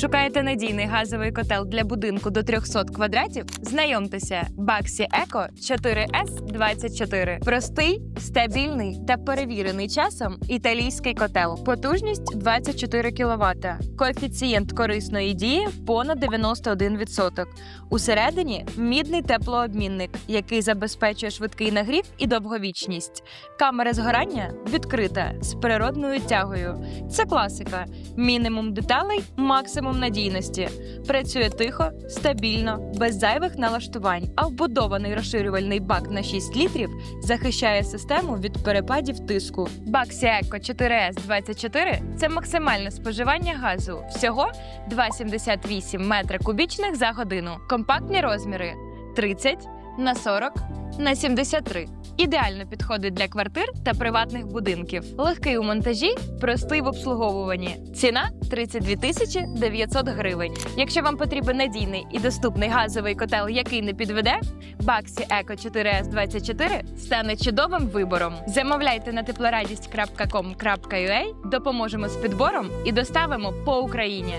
Шукаєте надійний газовий котел для будинку до 300 квадратів? Знайомтеся, Baxi Eco 4S24. Простий, стабільний та перевірений часом італійський котел. Потужність 24 кВт. Коефіцієнт корисної дії понад 91%. Усередині мідний теплообмінник, який забезпечує швидкий нагрів і довговічність. Камера згорання відкрита з природною тягою. Це класика. Мінімум деталей, максимум надійності. Працює тихо, стабільно, без зайвих налаштувань. А вбудований розширювальний бак на 6 літрів захищає систему від перепадів тиску. Baxi Eco 4S24 – це максимальне споживання газу. Всього 2,78 метри кубічних за годину. Компактні розміри 30 на 40 на 73. Ідеально підходить для квартир та приватних будинків. Легкий у монтажі, простий в обслуговуванні. Ціна 32 тисячі 900 гривень. Якщо вам потрібен надійний і доступний газовий котел, який не підведе, Baxi Eco 4S24 стане чудовим вибором. Замовляйте на теплорадість.com.ua, допоможемо з підбором і доставимо по Україні.